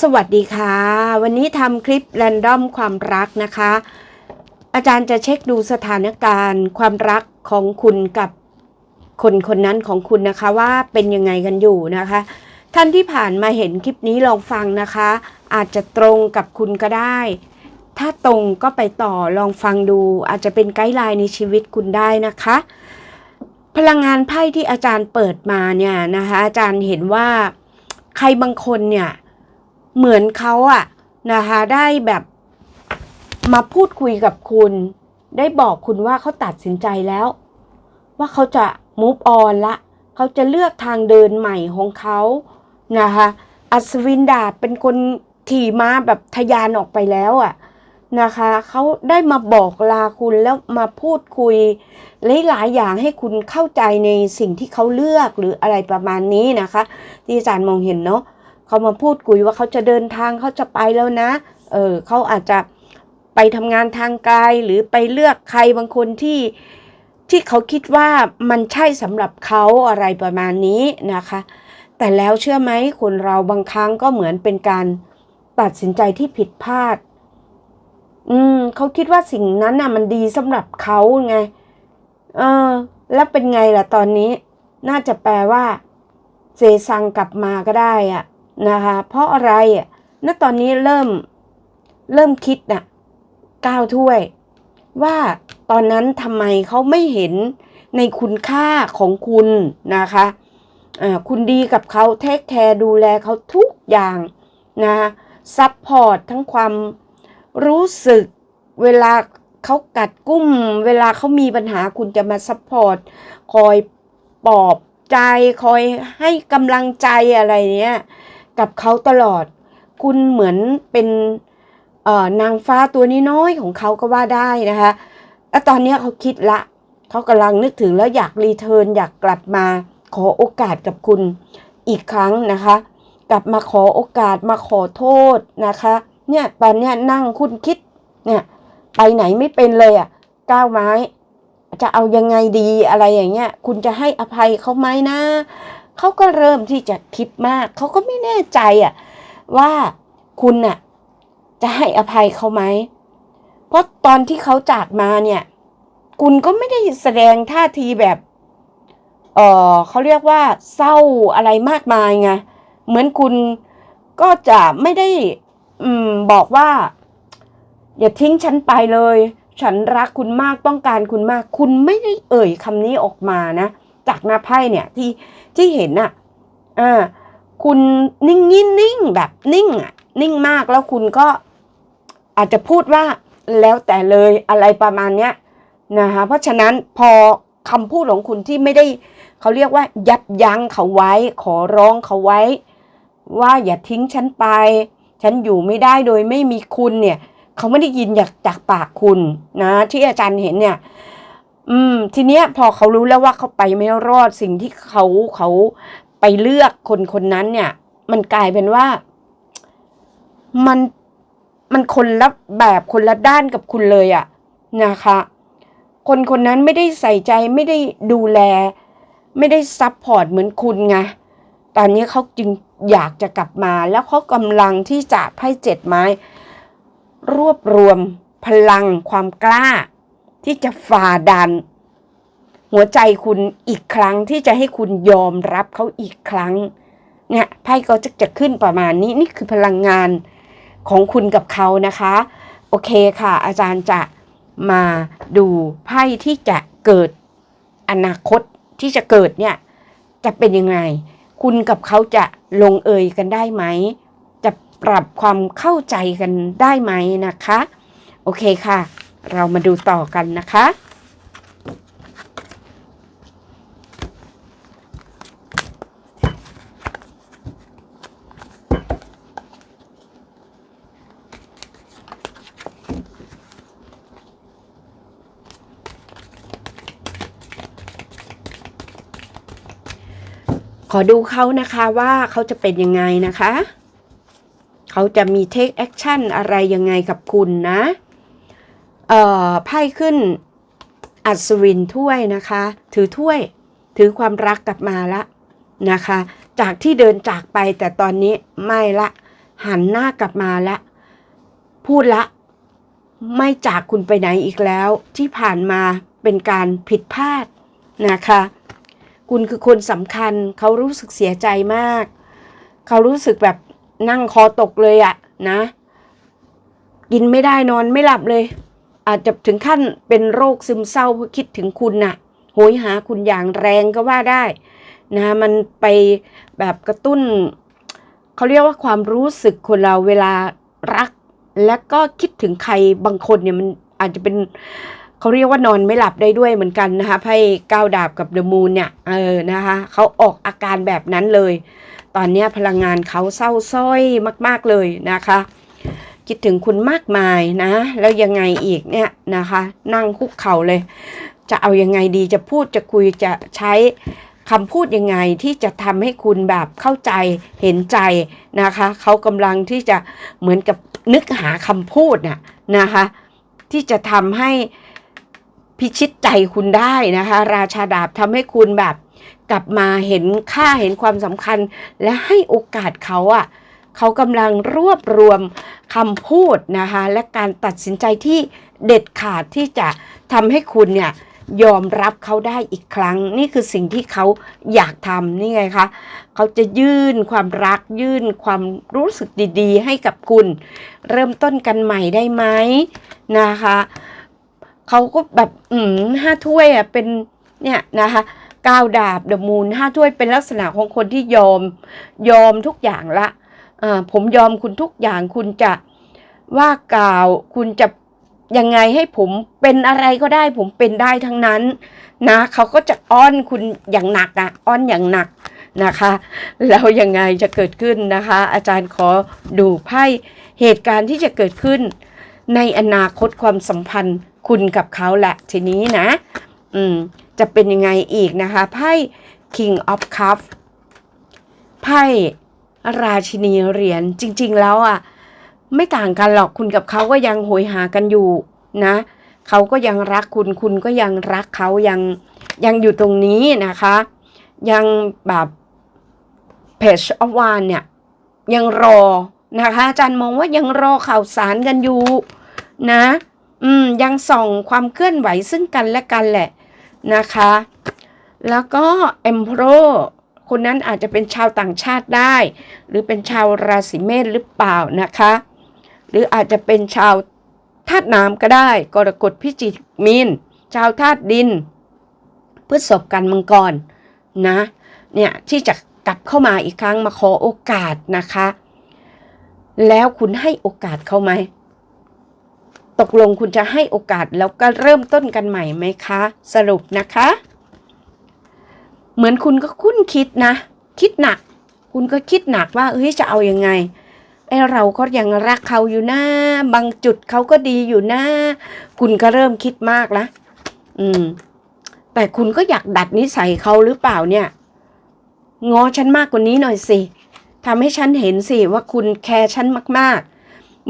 สวัสดีค่ะ วันนี้ทำคลิปแรนดอมความรักนะคะ อาจารย์จะเช็คดูสถานการณ์ ความรักของคุณกับคนคนนั้นของคุณนะคะว่าเป็นยังไงกันอยู่นะคะ ท่านที่ผ่านมาเห็นคลิปนี้ลองฟังนะคะ อาจจะตรงกับคุณก็ได้ ถ้าตรงก็ไปต่อลองฟังดู อาจจะเป็นไกด์ไลน์ในชีวิตคุณได้นะคะ พลังงานไพ่ที่อาจารย์เปิดมาเนี่ยนะคะ อาจารย์เห็นว่าใครบางคนเนี่ย เหมือนเขาอะนะคะได้แบบมาพูดคุยกับคุณ ได้บอกคุณว่าเขาตัดสินใจแล้ว ว่าเขาจะ move on ละเขาจะเลือกทางเดินใหม่ของเขานะคะอัศวินดาบเป็นคนขี่ม้าแบบทะยานออกไปแล้วอะนะคะเขาได้มาบอกลาคุณแล้วมาพูดคุยหลายๆอย่างให้คุณเข้าใจในสิ่งที่เขาเลือกหรืออะไรประมาณนี้นะคะ ที่อาจารย์มองเห็นเนาะ เขามาพูดคุยว่าเขาจะเดินทางเขาจะไปแล้วนะ เออเขาอาจจะไปทำงานทางไกลหรือไปเลือกใครบางคนที่ที่เขาคิดว่ามันใช่สำหรับเขาอะไรประมาณนี้นะคะ แต่แล้วเชื่อไหมคนเราบางครั้งก็เหมือนเป็นการตัดสินใจที่ผิดพลาด อืมเขาคิดว่าสิ่งนั้นน่ะ มันดีสำหรับเขาไง เออ แล้วเป็นไงล่ะตอนนี้ น่าจะแปลว่าเซซังกลับมาก็ได้อะ นะคะเพราะอะไรอะณตอนนี้เริ่มเริ่มคิดน่ะก้าวถ้วย ว่าตอนนั้นทำไมเขาไม่เห็นในคุณค่าของคุณนะคะอ่าคุณดีกับเขาเทคแคร์ดูแลเขาทุกอย่างนะคะซัพพอร์ตทั้งความรู้สึกเวลาเขากัดกุ้ม เวลาเขามีปัญหาคุณจะมาซัพพอร์ตคอยปลอบใจคอยให้กำลังใจอะไรเนี้ย กับเขาตลอด คุณเหมือนเป็นนางฟ้าตัวนี้น้อยของเขาก็ว่าได้นะคะแล้วตอนนี้เขาคิดละ เขากำลังนึกถึงแล้วอยากรีเทิร์นอยากกลับมาขอโอกาสกับคุณอีกครั้งนะคะ กลับมาขอโอกาสมาขอโทษนะคะ เนี่ยตอนเนี้ยนั่งคุณคิดเนี่ยไปไหนไม่เป็นเลยอะ่ะก้าวไม้ จะเอายังไงดีอะไรอย่างเงี้ย คุณจะให้อภัยเขาไหมนะ เขาก็เริ่มที่จะคิดมาก เขาก็ไม่แน่ใจอะว่าคุณน่ะจะให้อภัยเขาไหม เพราะตอนที่เขาจากมาเนี่ย คุณก็ไม่ได้แสดงท่าทีแบบ เออเขาเรียกว่าเศร้าอะไรมากมายไง เหมือนคุณก็จะไม่ได้ อืม บอกว่า อย่าทิ้งฉันไปเลย ฉันรักคุณมากต้องการคุณมาก คุณไม่ได้เอ่ยคำนี้ออกมานะ จากหน้าไพ่เนี่ยที่ที่เห็นน่ะอ่าคุณนิ่งนิ่งนิ่งแบบนิ่งอะนิ่งมากแล้วคุณก็อาจจะพูดว่าแล้วแต่เลยอะไรประมาณเนี้ยนะคะเพราะฉะนั้นพอคำพูดของคุณที่ไม่ได้เขาเรียกว่า ยับยั้งเขาไว้ ขอร้องเขาไว้ ว่าอย่าทิ้งฉันไป ฉันอยู่ไม่ได้โดยไม่มีคุณเนี่ย เขาไม่ได้ยินจากจากปากคุณนะ ที่อาจารย์เห็นเนี่ย ทีเนี้ยพอเขารู้แล้วว่าเขาไปไม่รอดสิ่งที่เขาเขาไปเลือกคนคนนั้นเนี่ย มันกลายเป็นว่า มันมันคนละแบบคนละด้านกับคุณเลยอะนะคะ คนคนนั้นไม่ได้ใส่ใจไม่ได้ดูแล ไม่ได้ซัพพอร์ตเหมือนคุณไงตอนนี้เขาจึงอยากจะกลับมาแล้วเขากำลังที่จะไพ่เจ็ดไม้ รวบรวมพลังความกล้า ที่จะฝ่าดัน หัวใจคุณอีกครั้งที่จะให้คุณยอมรับเขาอีกครั้งเนี่ยไพ่ก็จะจะขึ้นประมาณนี้นี่คือพลังงานของคุณกับเขานะคะ โอเคค่ะ อาจารย์จะมาดูไพ่ที่จะเกิดอนาคตที่จะเกิดเนี่ยจะเป็นยังไง คุณกับเขาจะลงเอยกันได้ไหม จะปรับความเข้าใจกันได้ไหมนะคะ โอเคค่ะ เรามาดูต่อกันนะคะ อดูเขานะคะว่าเขาจะเป็นยังไงนะคะ เขาจะมี take action อะไรยังไงกับคุณนะ เอ่อไพ่ขึ้นอัศวินถ้วยนะคะ ถือถ้วย ถือความรักกลับมาละนะคะ จากที่เดินจากไปแต่ตอนนี้ไม่ละ หันหน้ากลับมาละ พูดละ ไม่จากคุณไปไหนอีกแล้ว ที่ผ่านมาเป็นการผิดพลาดนะคะ คุณคือคนสำคัญ เขารู้สึกเสียใจมาก เขารู้สึกแบบนั่งคอตกเลยอะนะ กินไม่ได้นอนไม่หลับเลย อาจจะถึงขั้นเป็นโรคซึมเศร้าเพราะคิดถึงคุณน่ะ โหยหาคุณอย่างแรงก็ว่าได้นะมันไปแบบกระตุ้น เขาเรียกว่าความรู้สึกคนเราเวลารัก และก็คิดถึงใครบางคนเนี่ยมันอาจจะเป็น เขาเรียกว่านอนไม่หลับได้ด้วยเหมือนกันนะคะไพ่ก้าวดาบกับเดอะมูนเนี่ยเออนะคะเขาออกอาการแบบนั้นเลย ตอนนี้พลังงานเขาเศร้าส้อยมาก ๆเลยนะคะ คิดถึงคุณมากมายนะ แล้วยังไงอีกเนี่ยนะคะ นั่งคุกเข่าเลย จะเอายังไงดีจะพูดจะคุยจะใช้คำพูดยังไงที่จะทำให้คุณแบบเข้าใจเห็นใจนะคะเขากำลังที่จะเหมือนกับนึกหาคำพูดน่ะนะคะ ที่จะทำให้ พิชิตใจคุณได้นะคะ ราชาดาบทำให้คุณแบบ กลับมาเห็นค่าเห็นความสำคัญ และให้โอกาสเขาอะ่ะเขากำลังรวบรวมคำพูดนะคะ และการตัดสินใจที่เด็ดขาดที่จะทำให้คุณเนี่ยยอมรับเขาได้อีกครั้ง นี่คือสิ่งที่เขาอยากทำนี่ไงคะเขาจะยื่นความรักยื่นความรู้สึกดี ๆ ให้กับคุณ เริ่มต้นกันใหม่ได้ไหมนะคะ เขาก็แบบอืมห้าถ้วยอะเป็นเนี่ยนะคะก้าวดาบเดอะมูนห้าถ้วยเป็นลักษณะของคนที่ยอมยอมทุกอย่างละอ่าผมยอมคุณทุกอย่างคุณจะว่ากล่าวคุณจะยังไงให้ผมเป็นอะไรก็ได้ ผมเป็นได้ทั้งนั้นนะเขาก็จะอ้อนคุณอย่างหนักอะอ้อนอย่างหนักนะคะแล้วยังไงจะเกิดขึ้นนะคะ อาจารย์ขอดูไพ่เหตุการณ์ที่จะเกิดขึ้น ในอนาคตความสัมพันธ์ คุณกับเขาแหละทีนี้นะ อืม จะเป็นยังไงอีกนะคะไพ่ King of Cup ไพ่ราชินีเหรียญจริง ๆ แล้วอะไม่ต่างกันหรอกคุณกับเขาก็ยังโหยหากันอยู่นะเขาก็ยังรักคุณคุณก็ยังรักเขายังยังอยู่ตรงนี้นะคะ ยังแบบเพจอวานเนี่ย ยังรอนะคะอาจารย์มองว่ายังรอข่าวสารกันอยู่นะ อืมยังส่องความเคลื่อนไหวซึ่งกันและกันแหละนะคะ แล้วก็เอ็มโพรคนนั้นอาจจะเป็นชาวต่างชาติได้ หรือเป็นชาวราศีเมษหรือเปล่านะคะ หรืออาจจะเป็นชาวธาตุน้ำก็ได้ กรกฎพิจิกมีน ชาวธาตุดินพฤษภกันมังกรนะเนี่ยที่จะกลับเข้ามาอีกครั้งมาขอโอกาสนะคะ แล้วคุณให้โอกาสเขาไหม ตกลงคุณจะให้โอกาสแล้วก็เริ่มต้นกันใหม่ไหมคะ สรุปนะคะ เหมือนคุณก็คุ้นคิดนะ คิดหนัก คุณก็คิดหนักว่าเฮ้ยจะเอายังไงไอเราก็ยังรักเขาอยู่นะบางจุดเขาก็ดีอยู่นะคุณก็เริ่มคิดมากละอืม แต่คุณก็อยากดัดนิสัยเขาหรือเปล่าเนี่ยงอฉันมากกว่านี้หน่อยสิทำให้ฉันเห็นสิว่าคุณแคร์ฉันมากๆ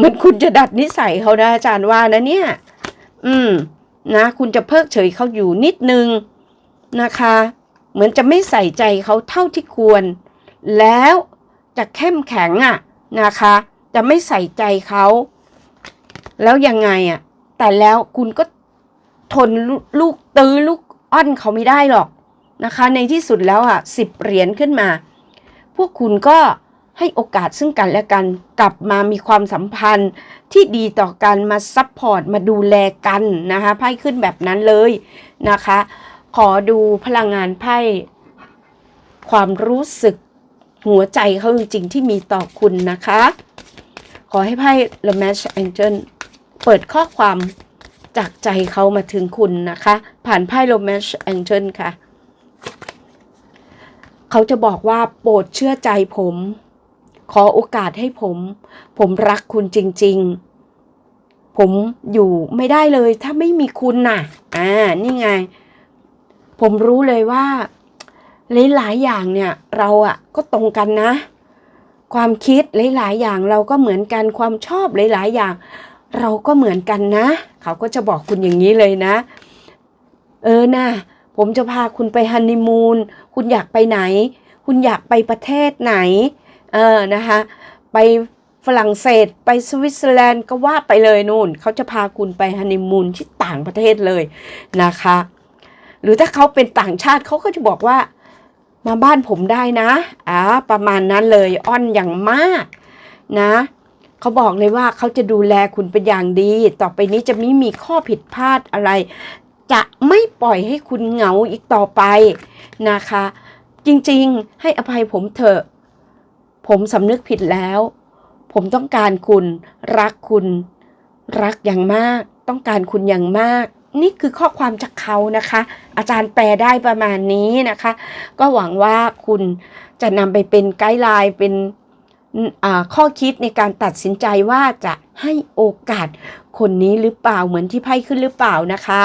มือนคุณจะดัดนิสัยเขานะอาจารย์ว่านะเนี่ย อืม นะ คุณจะเพิกเฉยเขาอยู่นิดนึงนะคะ เหมือนจะไม่ใส่ใจเขาเท่าที่ควร แล้วจะเข้มแข็งอะนะคะ จะไม่ใส่ใจเขาแล้วยังไงอะ แต่แล้วคุณก็ทนลลูกตื้อลูกอ้อนเขาไม่ได้หรอกนะคะ ในที่สุดแล้วอะสิบเหรียญขึ้นมา พวกคุณก็ ให้โอกาสซึ่งกันและกันกลับมามีความสัมพันธ์ที่ดีต่อกันมาซัพพอร์ตมาดูแลกันนะคะไพ่ขึ้นแบบนั้นเลยนะคะ ขอดูพลังงานไพ่ความรู้สึกหัวใจเขาจริงๆที่มีต่อคุณนะคะ ขอให้ไพ่ The Match Angel เปิดข้อความจากใจเขามาถึงคุณนะคะ ผ่านไพ่ The Match Angel ค่ะ เขาจะบอกว่าโปรดเชื่อใจผม ขอโอกาสให้ผม ผมรักคุณจริง ๆ ผมอยู่ไม่ได้เลย ถ้าไม่มีคุณน่ะ อ่า นี่ไง ผมรู้เลยว่าหลายๆอย่างเนี่ยเราอะก็ตรงกันนะ ความคิดหลายๆอย่างเราก็เหมือนกันความชอบหลายๆอย่าง เราก็เหมือนกันนะ เขาก็จะบอกคุณอย่างนี้เลยนะ เออนะผมจะพาคุณไปฮันนีมูนคุณอยากไปไหน คุณอยากไปประเทศไหน เออนะคะไปฝรั่งเศสไปสวิตเซอร์แลนด์ก็ว่าไปเลยนู่น เขาจะพาคุณไปฮันนีมูนที่ต่างประเทศเลยนะคะ หรือถ้าเขาเป็นต่างชาติเขาก็จะบอกว่ามาบ้านผมได้นะอ่าประมาณนั้นเลยอ้อนอย่างมากนะเขาบอกเลยว่าเขาจะดูแลคุณเป็นอย่างดี ต่อไปนี้จะไม่มีข้อผิดพลาดอะไร จะไม่ปล่อยให้คุณเหงาอีกต่อไปนะคะ จริงๆ ให้อภัยผมเถอะ ผมสำนึกผิดแล้ว ผมต้องการคุณ รักคุณ รักอย่างมาก ต้องการคุณอย่างมาก นี่คือข้อความจากเขานะคะ อาจารย์แปลได้ประมาณนี้นะคะ ก็หวังว่าคุณจะนำไปเป็นไกด์ไลน์เป็นข้อคิดในการตัดสินใจว่าจะให้โอกาสคนนี้หรือเปล่าเหมือนที่ไพ่ขึ้นหรือเปล่านะคะ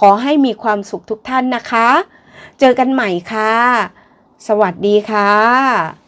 ขอให้มีความสุขทุกท่านนะคะ เจอกันใหม่ค่ะ สวัสดีค่ะ